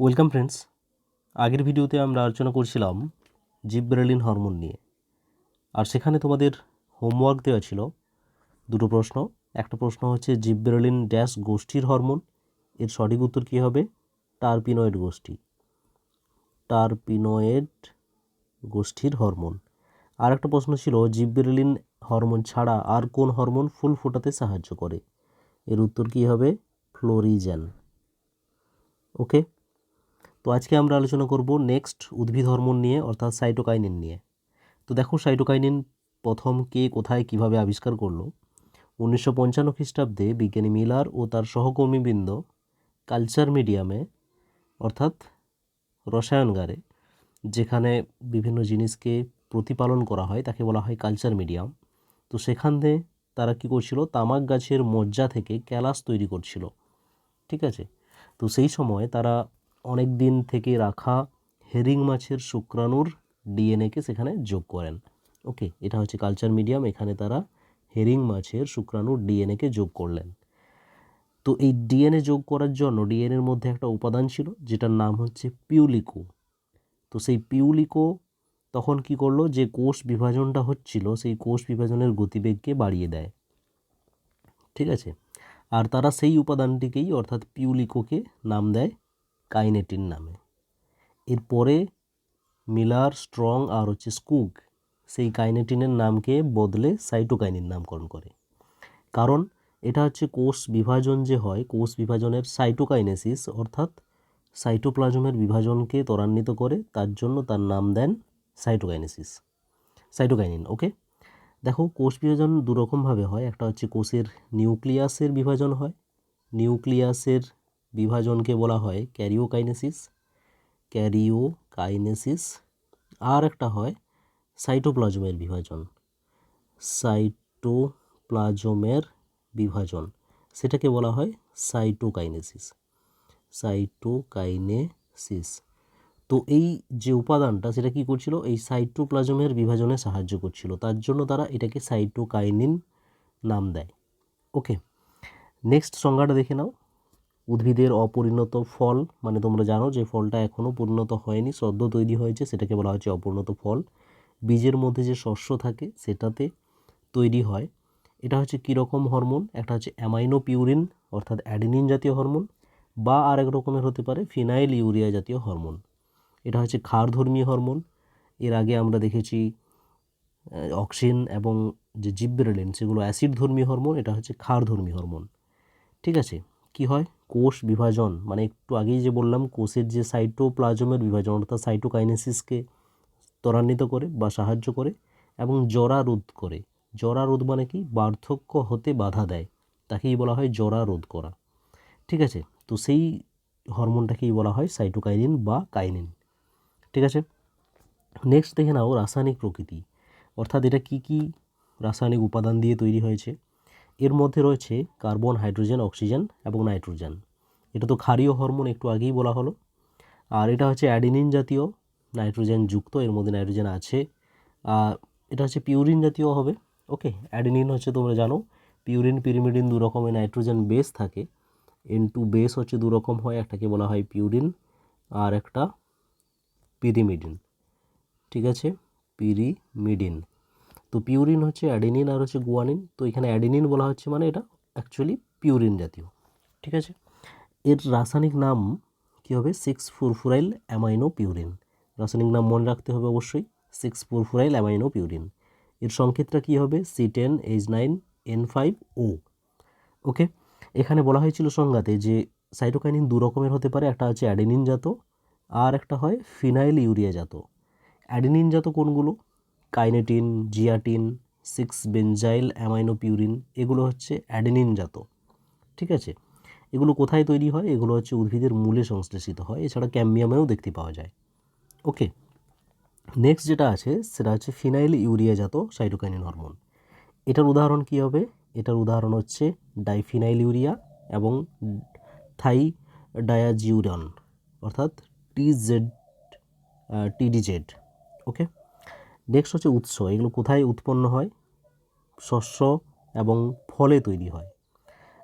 Welcome friends আগের ভিডিওতে আমরা আলোচনা করছিলাম জিব্রেলিন হরমোন নিয়ে। আর সেখানে তোমাদের হোমওয়ার্ক দেওয়া ছিল দুটো প্রশ্ন। একটা প্রশ্ন হচ্ছে জিব্রেলিন ড্যাশ গোষ্ঠীর হরমোন? এর সঠিক উত্তর কী হবে? টারপিনয়েড গোষ্ঠী। টারপিনয়েড গোষ্ঠীর হরমোন। আর একটা প্রশ্ন ছিল জিব্রেলিন হরমোন ছাড়া আর কোন হরমোন ফুল ফোটাতে সাহায্য করে? এর উত্তর কী হবে? ফ্লোরিজেন। ওকে তো আজকে আমরা আলোচনা করব নেক্সট উদ্ভিদ হরমোন নিয়ে, অর্থাৎ সাইটোকাইনিন নিয়ে। তো দেখো সাইটোকাইনিন প্রথম কে কোথায় কীভাবে আবিষ্কার করল? উনিশশো পঞ্চান্ন খ্রিস্টাব্দে বিজ্ঞানী মিলার ও তার সহকর্মীবৃন্দ কালচার মিডিয়ামে, অর্থাৎ রসায়নগারে, যেখানে বিভিন্ন জিনিসকে প্রতিপালন করা হয়, তাকে বলা হয় কালচার মিডিয়াম। তো সেখান সেখানে তারা কী করছিল? তামাক গাছের মজ্জা থেকে ক্যালাস তৈরি করছিল। ঠিক আছে? তো সেই সময় তারা অনেক দিন থেকে রাখা হেরিং মাছের শুক্রাণুর ডিএনএকে সেখানে যোগ করেন। ওকে, এটা হচ্ছে কালচার মিডিয়াম, এখানে তারা হেরিং মাছের শুক্রাণুর ডিএনএকে যোগ করলেন। তো এই ডিএনএ যোগ করার জন্য ডিএনএর মধ্যে একটা উপাদান ছিল, যেটার নাম হচ্ছে পিউলিকো। তো সেই পিউলিকো তখন কি করল, যে কোষ বিভাজনটা হচ্ছিল, সেই কোষ বিভাজনের গতিবেগকে বাড়িয়ে দেয়। ঠিক আছে? আর তারা সেই উপাদানটিকেই অর্থাৎ পিউলিকোকে নাম দেয় কাইনেটিন নামে। এরপরে মিলার, স্ট্রং আর হচ্ছে স্কুক সেই কাইনেটিনের নামকে বদলে সাইটোকাইনিন নামকরণ করে। কারণ এটা হচ্ছে কোষ বিভাজন যে হয়, কোষ বিভাজনের সাইটোকাইনেসিস অর্থাৎ সাইটোপ্লাজমের বিভাজনকে ত্বরান্বিত করে, তার জন্য তার নাম দেন সাইটোকাইনেসিস। সাইটোকাইনিন, ওকে? দেখো, কোষ বিভাজন দুরকমভাবে হয়। একটা হচ্ছে কোষের নিউক্লিয়াসের বিভাজন হয়, নিউক্লিয়াসের বিভাজনকে বলা হয় ক্যারিওকাইনেসিস ক্যারিওকাইনেসিস, আর একটা হয় সাইটোপ্লাজমের বিভাজন। সাইটোপ্লাজমের বিভাজন, সেটাকে বলা হয় সাইটোকাইনেসিস। সাইটোকাইনেসিস। তো এই যে উপাদানটা, সেটা কি করছিল? এই সাইটোপ্লাজমের বিভাজনে সাহায্য করছিল। তার জন্য তারা এটাকে সাইটোকাইনিন নাম দেয়। ওকে, নেক্সট সংজ্ঞাটা দেখে নাও। উদ্ভিদের অপরিণত ফল মানে তোমরা জানো যে ফলটা এখনও পরিণত হয়নি, সদ্য তৈরি হয়েছে, সেটাকে বলা হচ্ছে অপরিণত ফল। বীজের মধ্যে যে শস্য থাকে, সেটাতে তৈরি হয়। এটা হচ্ছে কীরকম হরমোন? একটা হচ্ছে অ্যামাইনো পিউরিন অর্থাৎ অ্যাডিনিন জাতীয় হরমোন, বা আরেক রকমের হতে পারে ফিনাইল ইউরিয়া জাতীয় হরমোন। এটা হচ্ছে ক্ষারধর্মী হরমোন। এর আগে আমরা দেখেছি অক্সিন এবং যে জিব্রেলিন, সেগুলো অ্যাসিডধর্মী হরমোন, এটা হচ্ছে ক্ষারধর্মী হরমোন। ঠিক আছে? কি হয়? কোষ বিভাজন। মানে একটু আগেই যে বললাম, কোষের যে সাইটোপ্লাজমের বিভাজন, অর্থাৎ সাইটোকাইনেসিসকে ত্বরান্বিত করে বা সাহায্য করে এবং জরা রোধ করে। জরা রোধ মানে কি? বার্ধক্য হতে বাধা দেয়। তাকেই বলা হয় জরা রোধ করা। ঠিক আছে? তো সেই হরমোনটাকেই বলা হয় সাইটোকাইনিন বা কাইনিন ঠিক আছে? নেক্সট দেখে নাও রাসায়নিক প্রকৃতি। অর্থাৎ এটা কি কি রাসায়নিক উপাদান দিয়ে তৈরি হয়েছে? এর মধ্যে রয়েছে কার্বন, হাইড্রোজেন, অক্সিজেন এবং নাইট্রোজেন। এটা তো ক্ষারীয় হরমোন, একটু আগেই বলা হলো। আর এটা হচ্ছে অ্যাডিনিন জাতীয়, নাইট্রোজেন যুক্ত, এর মধ্যে নাইট্রোজেন আছে। আর এটা হচ্ছে পিউরিন জাতীয় হবে, ওকে? অ্যাডিনিন হচ্ছে তোমরা জানো, পিউরিন, পিরিমিডিন দু রকমের নাইট্রোজেন বেস থাকে। এন টু বেস হচ্ছে দু রকম হয়, একটাকে বলা হয় পিউরিন, আর একটা পিরিমিডিন। ঠিক আছে? পিরিমিডিন। তো পিউরিন হচ্ছে অ্যাডিনিন আর হচ্ছে গুয়ানিন তো এখানে অ্যাডিনিন বলা হচ্ছে মানে এটা অ্যাকচুয়ালি পিউরিন জাতীয়, ঠিক আছে? এর রাসায়নিক নাম কী হবে? সিক্স ফুরফুরাইল অ্যামাইনো পিউরিন রাসায়নিক নাম মনে রাখতে হবে অবশ্যই সিক্স ফুরফুরাইল অ্যামাইনো পিউরিন এর সংকেতটা কী হবে? C ten H nine N five O okay এখানে বলা হয়েছিল সংজ্ঞাতে যে সাইটোকাইনিন দু রকমের হতে পারে, একটা হচ্ছে অ্যাডেনিন জাত আর একটা হয় ফিনাইল ইউরিয়া জাত। অ্যাডেনিন জাত কোনগুলো? Kinetin, zeatin six benzyl amino purine এগুলো হচ্ছে অ্যাডেনিন জাত ঠিক আছে? এগুলো কোথায় তৈরি হয়? এগুলো হচ্ছে উদ্ভিদের মূলে সংশ্লেষিত হয়। এছাড়া ক্যাম্বিয়ামেও দেখতে পাওয়া যায়। ওকে? নেক্সট যেটা আছে, সেটা হচ্ছে ফিনাইল ইউরিয়া জাত সাইটোকাইনিন হরমোন। এটার উদাহরণ কী হবে? এটার উদাহরণ হচ্ছে ডাইফিনাইল ইউরিয়া এবং থাই ডায়াজিউরন অর্থাৎ টিজেড টিডিজেড ওকে? নেক্সট হচ্ছে উৎস, এগুলো কোথায় উৎপন্ন হয়? শস্য এবং ফলে তৈরি হয়।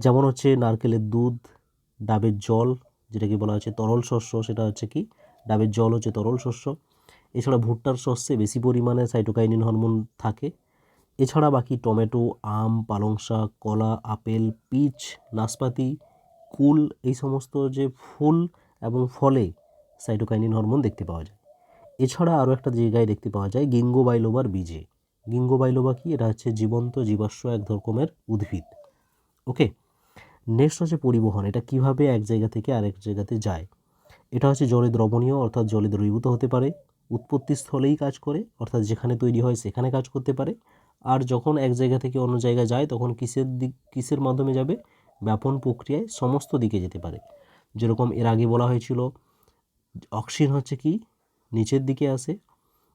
যেমন হচ্ছে নারকেলের দুধ, ডাবের জল, যেটাকে বলা হচ্ছে তরল শস্য, সেটা হচ্ছে কি? ডাবের জল হচ্ছে তরল শস্য। এছাড়া ভুট্টার শস্যে বেশি পরিমাণে সাইটোকাইনিন হরমোন থাকে। এছাড়া বাকি টমেটো, আম, পালং শাক, কলা, আপেল, পিচ, নাশপাতি, কুল, এই সমস্ত যে ফুল এবং ফলে সাইটোকাইনিন হরমোন দেখতে পাওয়া যায়। এছাড়া আরও একটা জায়গায় দেখতে পাওয়া যায়, গিঙ্গো বাইলোবার বীজে। গিঙ্গো বাইলোবা কি? এটা হচ্ছে জীবন্ত জীবাশ্ম এক রকমের উদ্ভিদ। ওকে, নেক্সট হচ্ছে পরিবহন। এটা কীভাবে এক জায়গা থেকে আরেক জায়গাতে যায়? এটা হচ্ছে জলে দ্রবণীয়, অর্থাৎ জলে দ্রবীভূত হতে পারে, উৎপত্তি স্থলেই কাজ করে, অর্থাৎ যেখানে তৈরি হয় সেখানে কাজ করতে পারে। আর যখন এক জায়গা থেকে অন্য জায়গায় যায়, তখন কিসের দিক, কিসের মাধ্যমে যাবে? ব্যাপন প্রক্রিয়ায় সমস্ত দিকে যেতে পারে। যেরকম এর আগে বলা হয়েছিল, অক্সিজেন হচ্ছে কি? নিচের দিকে আসে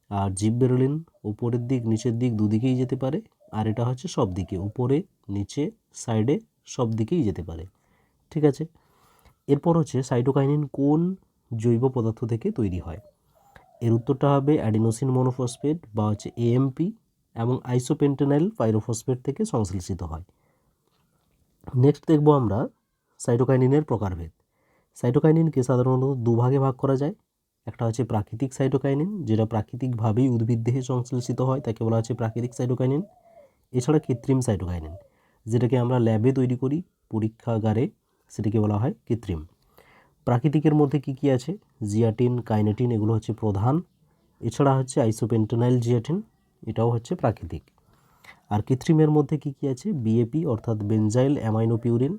আর জিভ বেরোলিন, উপরের দিক, নিচের দিক দুদিকেই যেতে পারে, আর এটা হচ্ছে সব দিকে, উপরে, নিচে, সাইডে সব দিকেই যেতে পারে, ঠিক আছে? এরপর হচ্ছে সাইটোকাইনিন কোন জৈব পদার্থ থেকে তৈরি হয়? এর উত্তরটা হবে অ্যাডিনোসিন মনোফসফেট বা হচ্ছে এএমপি এবং আইসোপেন্টেনাইল পাইরোফসফেট থেকে সংশ্লেষিত হয়। নেক্সট দেখব আমরা সাইটোকাইনিনের প্রকারভেদ। সাইটোকাইনিনকে সাধারণত দুভাগে ভাগ করা যায় একটা হচ্ছে প্রাকৃতিক সাইটোকাইনিন যেটা প্রাকৃতিকভাবেই উদ্ভিদ দেহে সংশ্লেষিত হয়, তাকে বলা হচ্ছে প্রাকৃতিক সাইটোকাইনিন এছাড়া কৃত্রিম সাইটোকাইনিন যেটাকে আমরা ল্যাবে তৈরি করি, পরীক্ষাগারে সেটাকে বলা হয় কৃত্রিম। প্রাকৃতিকের মধ্যে কি কি আছে? জিয়াটিন, কাইনেটিন, এগুলো হচ্ছে প্রধান। এছাড়া হচ্ছে আইসোপেন্টেনাইল জিয়াটিন, এটাও হচ্ছে প্রাকৃতিক। আর কৃত্রিমের মধ্যে কি কি আছে? বিএপি অর্থাৎ বেনজাইল অ্যামাইনোপিউরিন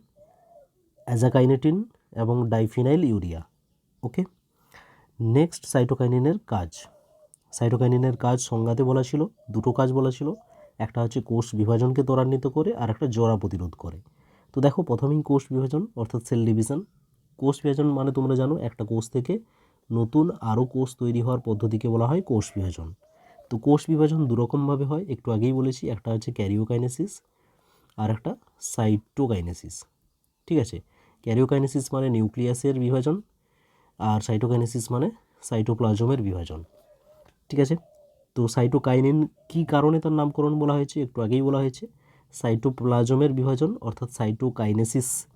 অ্যাজাকাইনেটিন এবং ডাইফিনাইল ইউরিয়া ওকে নেক্সট সাইটোকাইনিনের কাজ। সাইটোকাইনিনের কাজ সংজ্ঞাতে বলা ছিল, দুটো কাজ বলা ছিল। একটা হচ্ছে কোষ বিভাজনকে ত্বরান্বিত করে, আর একটা জোড়া প্রতিরোধ করে। তো দেখো, প্রথমেই কোষ বিভাজন, অর্থাৎ সেল ডিভিশন। কোষ বিভাজন মানে তোমরা জানো, একটা কোষ থেকে নতুন আরও কোষ তৈরি হওয়ার পদ্ধতিকে বলা হয় কোষ বিভাজন। তো কোষ বিভাজন দুরকমভাবে হয়, একটু আগেই বলেছি, একটা হচ্ছে ক্যারিওকাইনেসিস, আর একটা সাইটোকাইনেসিস। ঠিক আছে? ক্যারিওকাইনেসিস মানে নিউক্লিয়াসের বিভাজন আর সাইটোকাইনেসিস মানে সাইটোপ্লাজমের বিভাজন। ঠিক আছে? তো সাইটোকাইনিন কী কারণে তার নামকরণ বলা হয়েছে? একটু আগেই বলা হয়েছে। সাইটোপ্লাজমের বিভাজন, অর্থাৎ সাইটোকাইনেসিস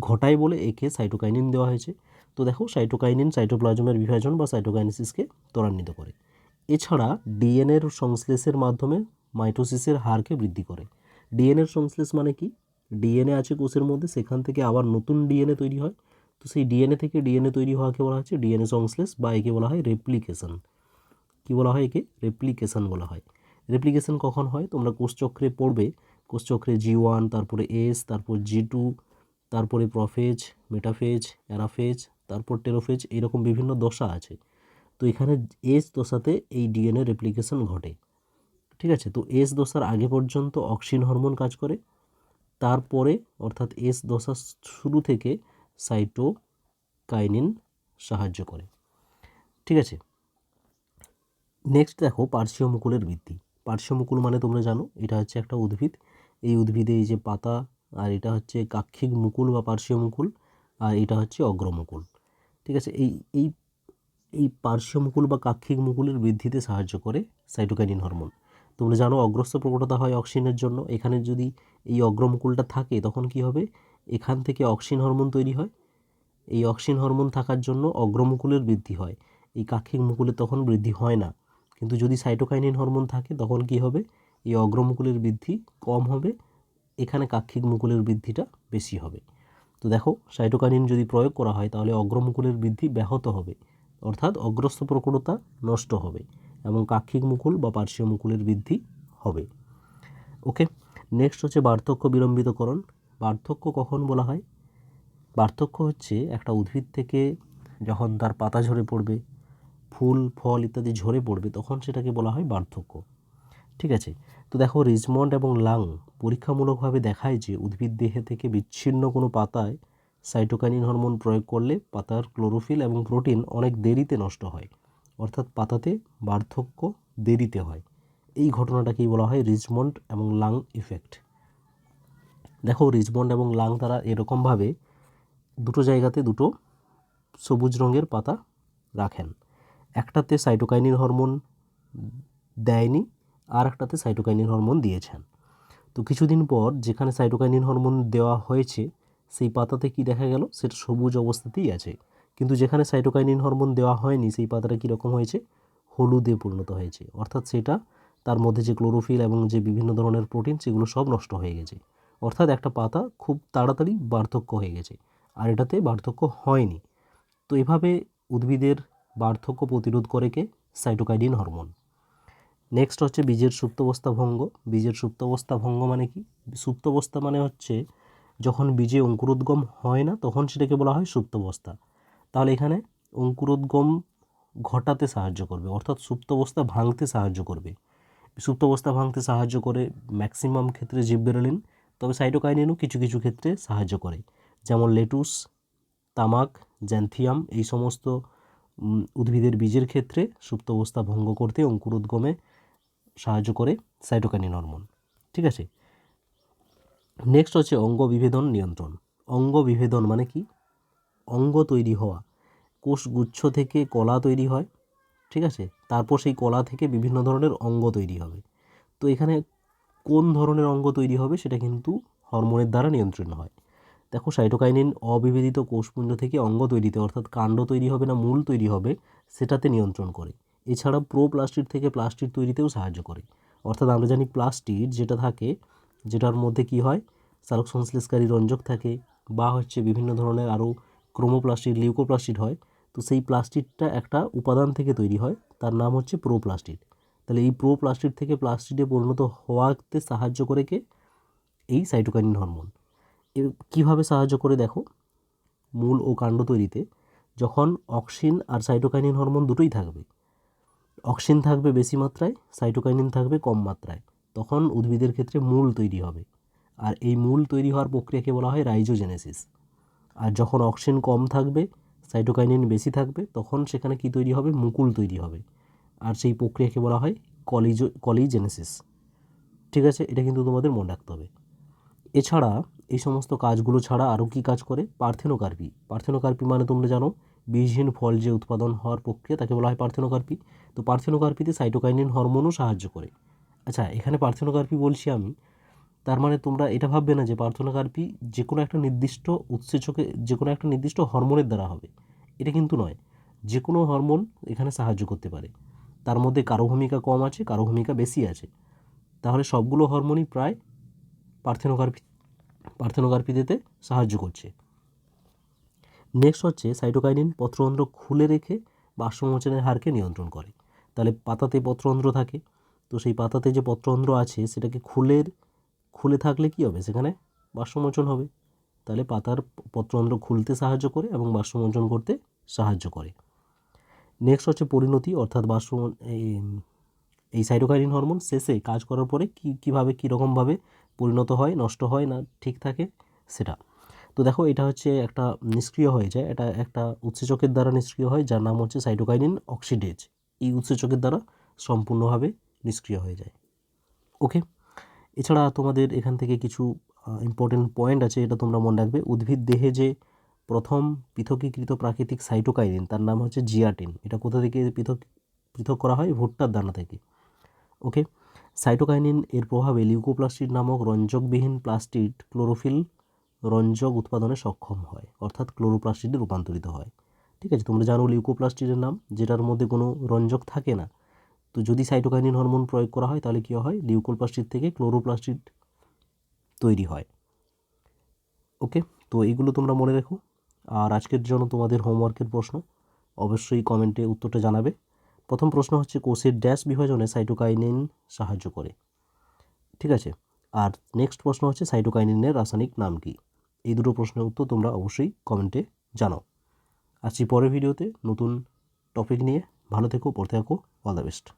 ঘটায় বলে একে সাইটোকাইনিন দেওয়া হয়েছে। তো দেখো সাইটোকাইনিন সাইটোপ্লাজমের বিভাজন বা সাইটোকাইনেসিসকে ত্বরান্বিত করে। এছাড়া ডিএনএর সংশ্লেষের মাধ্যমে মাইটোসিসের হারকে বৃদ্ধি করে। ডিএনএর সংশ্লেষ মানে কি? ডিএনএ আছে কোষের মধ্যে, সেখান থেকে আবার নতুন ডিএনএ তৈরি হয়। তো সেই ডিএনএ থেকে ডিএনএ তৈরি হওয়াকে বলা হচ্ছে ডিএনএ সংশ্লেষ বা একে বলা হয় রেপ্লিকেশন কি বলা হয় একে? রেপ্লিকেশন বলা হয়। রেপ্লিকেশন কখন হয়? তোমরা কোষচক্রে পড়বে। কোষচক্রে জি ওয়ান তারপরে এস তারপর জি টু তারপরে প্রফেজ মেটাফেজ অ্যারাফেজ তারপর টেরোফেজ এরকম বিভিন্ন দশা আছে। তো এখানে এস দশাতে এই ডিএনএ রেপ্লিকেশন ঘটে। ঠিক আছে? তো এস দশার আগে পর্যন্ত অক্সিন হরমোন কাজ করে। তারপরে অর্থাৎ এস দশা শুরু থেকে সাইটোকাইনিন সাহায্য করে। ঠিক আছে? নেক্সট দেখো পার্শ্বীয় মুকুলের বৃদ্ধি। পার্শ্বীয় মুকুল মানে তোমরা জানো, এটা হচ্ছে একটা উদ্ভিদ। এই উদ্ভিদে এই যে পাতা, আর এটা হচ্ছে কাক্ষিক মুকুল বা পার্শ্বীয় মুকুল আর এটা হচ্ছে অগ্রমুকুল। ঠিক আছে? এই এই এই পার্শ্বীয় মুকুল বা কাক্ষিক মুকুলের বৃদ্ধিতে সাহায্য করে সাইটোকাইনিন হরমোন। তোমরা জানো অগ্রস্ত প্রকটতা হয় অক্সিজেনের জন্য। এখানে যদি এই অগ্রমুকুলটা থাকে, তখন কি হবে? এখান থেকে অক্সিন হরমোন তৈরি হয়। এই অক্সিন হরমোন থাকার জন্য অগ্রমুকুলের বৃদ্ধি হয়। এই কাক্ষিক মুকুলে তখন বৃদ্ধি হয় না। কিন্তু যদি সাইটোকাইনিন হরমোন থাকে, তখন কি হবে? এই অগ্রমুকুলের বৃদ্ধি কম হবে, এখানে কাক্ষিক মুকুলের বৃদ্ধিটা বেশি হবে। তো দেখো, সাইটোকাইনিন যদি প্রয়োগ করা হয়, তাহলে অগ্রমুকুলের বৃদ্ধি ব্যাহত হবে। অর্থাৎ অগ্রস্ত প্রকটতা নষ্ট হবে এবং কাক্ষিক মুকুল বা পার্শ্বীয় মুকুলের বৃদ্ধি হবে। ওকে, নেক্সট হচ্ছে বার্ধক্য বিলম্বিতকরণ। বার্ধক্য কখন বলা হয়? বার্ধক্য হচ্ছে একটা উদ্ভিদ থেকে যখন তার পাতা ঝরে পড়বে, ফুল, ফল ইত্যাদি ঝরে পড়বে, তখন সেটাকে বলা হয় বার্ধক্য। ঠিক আছে? তো দেখো, রিজমন্ড এবং লাং পরীক্ষামূলকভাবে দেখায় যে উদ্ভিদ দেহে থেকে বিচ্ছিন্ন কোনো পাতায় সাইটোকাইনিন হরমোন প্রয়োগ করলে পাতার ক্লোরোফিল এবং প্রোটিন অনেক দেরিতে নষ্ট হয়। অর্থাৎ পাতাতে বার্ধক্য দেরিতে হয়। এই ঘটনাটাকেই বলা হয় রিজমন্ড এবং লাং ইফেক্ট। দেখো রিজমন্ড এবং লাং তারা এরকমভাবে দুটো জায়গাতে দুটো সবুজ রঙের পাতা রাখেন। একটাতে সাইটোকাইনিন হরমোন দেয়নি আর একটাতে সাইটোকাইনিন হরমোন দিয়েছেন। তো কিছুদিন পর যেখানে সাইটোকাইনিন হরমোন দেওয়া হয়েছে, সেই পাতাতে কি দেখা গেল? সেটা সবুজ অবস্থাতেই আছে। কিন্তু যেখানে সাইটোকাইনিন হরমোন দেওয়া হয়নি, সেই পাতাটা কীরকম হয়েছে? হলুদে পরিণত হয়েছে। অর্থাৎ সেটা তার মধ্যে যে ক্লোরোফিল এবং যে বিভিন্ন ধরনের প্রোটিন সেগুলো সব নষ্ট হয়ে গেছে। অর্থাৎ একটা পাতা খুব তাড়াতাড়ি বার্ধক্য হয়ে গেছে, আর এটাতে বার্ধক্য হয়নি। তো এভাবে উদ্ভিদের বার্ধক্য প্রতিরোধ করে কে? সাইটোকাইডিন হরমোন। নেক্সট হচ্ছে বীজের সুপ্তাবস্থা ভঙ্গ বীজের সুপ্তাবস্থা ভঙ্গ মানে কি? সুপ্তাবস্থা মানে হচ্ছে যখন বীজে অঙ্কুরোদ্গম হয় না, তখন সেটাকে বলা হয় সুপ্তাবস্থা। তাহলে এখানে অঙ্কুরোদ্গম ঘটাতে সাহায্য করবে, অর্থাৎ সুপ্তাবস্থা ভাঙতে সাহায্য করবে। সুপ্তাবস্থা ভাঙতে সাহায্য করে ম্যাক্সিমাম ক্ষেত্রে জিববেরোলিন তবে সাইটোকাইনিনও কিছু কিছু ক্ষেত্রে সাহায্য করে, যেমন লেটুস, তামাক, জ্যান্থিয়াম, এই সমস্ত উদ্ভিদের বীজের ক্ষেত্রে সুপ্ত অবস্থা ভঙ্গ করতে অঙ্কুরোদ্গমে সাহায্য করে সাইটোকাইনিন হরমোন, ঠিক আছে? নেক্সট হচ্ছে অঙ্গ বিভেদন নিয়ন্ত্রণ। অঙ্গ বিভেদন মানে কি? অঙ্গ তৈরি হওয়া। কোষগুচ্ছ থেকে কলা তৈরি হয়, ঠিক আছে? তারপর সেই কলা থেকে বিভিন্ন ধরনের অঙ্গ তৈরি হবে। তো এখানে কোন ধরনের অঙ্গ তৈরি হবে সেটা কিন্তু হরমোনের দ্বারা নিয়ন্ত্রণ হয়। দেখো সাইটোকাইনিন অবিভেদিত কোষপুঞ্জ থেকে অঙ্গ তৈরিতে, অর্থাৎ কাণ্ড তৈরি হবে না, মূল তৈরি হবে, সেটাতে নিয়ন্ত্রণ করে। এছাড়া প্রোপ্লাস্টিড থেকে প্লাস্টিড তৈরিতেও সাহায্য করে। অর্থাৎ আমরা জানি প্লাস্টিড যেটা থাকে, যেটার মধ্যে কি হয়? সালোক সংশ্লেষকারী রঞ্জক থাকে বা হচ্ছে বিভিন্ন ধরনের আরও ক্রোমোপ্লাস্টিড, লিউকোপ্লাস্টিড হয়। তো সেই প্লাস্টিডটা একটা উপাদান থেকে তৈরি হয়, তার নাম হচ্ছে প্রোপ্লাস্টিড। তাহলে এই প্রোপ্লাস্টিড থেকে প্লাস্টিডে পরিণত হওয়াতে সাহায্য করে কে? এই সাইটোকাইনিন হরমোন এ কীভাবে সাহায্য করে দেখো? মূল ও কাণ্ড তৈরিতে যখন অক্সিন আর সাইটোকাইনিন হরমোন দুটোই থাকবে অক্সিন থাকবে বেশি মাত্রায় সাইটোকাইনিন থাকবে কম মাত্রায়, তখন উদ্ভিদের ক্ষেত্রে মূল তৈরি হবে। আর এই মূল তৈরি হওয়ার প্রক্রিয়াকে বলা হয় রাইজোজেনেসিস আর যখন অক্সিন কম থাকবে সাইটোকাইনিন বেশি থাকবে, তখন সেখানে কি তৈরি হবে? মুকুল তৈরি হবে। আর সেই প্রক্রিয়াকে বলা হয় কলিজো, কলিজেনেসিস। ঠিক আছে? এটা কিন্তু তোমাদের মনে রাখতে হবে। এছাড়া এই সমস্ত কাজগুলো ছাড়া আরও কী কাজ করে? পার্থেনোকার্পি। পার্থেনোকার্পি মানে তোমরা জানো, বীজহীন ফল যে উৎপাদন হওয়ার প্রক্রিয়া, তাকে বলা হয় পার্থেনোকার্পি। তো পার্থেনোকার্পিতে সাইটোকাইনিন হরমোনও সাহায্য করে। আচ্ছা এখানে পার্থেনোকার্পি বলছি আমি, তার মানে তোমরা এটা ভাববে না যে পার্থেনোকার্পি যে কোনো একটা নির্দিষ্ট উৎসেচকে যে কোনো একটা নির্দিষ্ট হরমোনের দ্বারা হবে। এটা কিন্তু নয়। যে কোনো হরমোন এখানে সাহায্য করতে পারে। তার মধ্যে কারও ভূমিকা কম আছে, কারও ভূমিকা বেশি আছে। তাহলে সবগুলো হরমোনই প্রায় পার্থেনোকার্পি পার্থেনোকার্পিতে সাহায্য করছে। নেক্সট হচ্ছে সাইটোকাইনিন পত্রন্ধ্র খুলে রেখে বাষ্পমোচনের হারকে নিয়ন্ত্রণ করে। তাহলে পাতাতে পত্রন্ধ্র থাকে। তো সেই পাতাতে যে পত্রন্ধ্র আছে, সেটাকে খুলের খুলে থাকলে কি হবে? সেখানে বাষ্পমোচন হবে। তাহলে পাতার পত্রন্ধ্র খুলতে সাহায্য করে এবং বাষ্পমোচন করতে সাহায্য করে। নেক্সট হচ্ছে পরিণতি, অর্থাৎ বাষ্প এই- সাইটোকাইনিন হরমোন শেষে কাজ করার পরে কী, কীভাবে, কীরকমভাবে পরিণত হয়, নষ্ট হয়, না ঠিক থাকে, সেটা। তো দেখো, এটা হচ্ছে একটা নিষ্ক্রিয় হয়ে যায়, এটা একটা উৎসেচকের দ্বারা নিষ্ক্রিয় হয়, যার নাম হচ্ছে সাইটোকাইনিন অক্সিডেজ এই উৎসেচকের দ্বারা সম্পূর্ণভাবে নিষ্ক্রিয় হয়ে যায়। ওকে এছাড়া তোমাদের এখান থেকে কিছু ইম্পর্টেন্ট পয়েন্ট আছে, এটা তোমরা মনে রাখবে। উদ্ভিদ দেহে যে প্রথম পৃথকীকৃত প্রাকৃতিক সাইটোকাইনিন তার নাম হচ্ছে জিয়াটিন। এটা কোথা থেকে পৃথক পৃথক করা হয়? ভুট্টার দানা থেকে। ওকে? সাইটোকাইনিন এর প্রভাবে লিউকোপ্লাস্টিড নামক রঞ্জকবিহীন প্লাস্টিড ক্লোরোফিল রঞ্জক উৎপাদনে সক্ষম হয়, অর্থাৎ ক্লোরোপ্লাস্টিডে রূপান্তরিত হয়। ঠিক আছে? তোমরা জানো লিউকোপ্লাস্টিডের নাম, যেটার মধ্যে কোনো রঞ্জক থাকে না। তো যদি সাইটোকাইনিন হরমোন প্রয়োগ করা হয়, তাহলে কী হয়? লিউকোপ্লাস্টিড থেকে ক্লোরোপ্লাস্টিড তৈরি হয়। ওকে? তো এইগুলো তোমরা মনে রেখো। আর আজকের জন্য তোমাদের হোমওয়ার্কের প্রশ্ন, অবশ্যই কমেন্টে উত্তরটা জানাবে। প্রথম প্রশ্ন হচ্ছে, কোষের ড্যাশ বিভাজনে সাইটোকাইনিন সাহায্য করে। ঠিক আছে? আর নেক্সট প্রশ্ন হচ্ছে সাইটোকাইনিনের রাসায়নিক নাম কি? এই দুটো প্রশ্নের উত্তর তোমরা অবশ্যই কমেন্টে জানাও। আসছি পরের ভিডিওতে নতুন টপিক নিয়ে। ভালো থেকো, পড়তে থাকো অল দ্য বেস্ট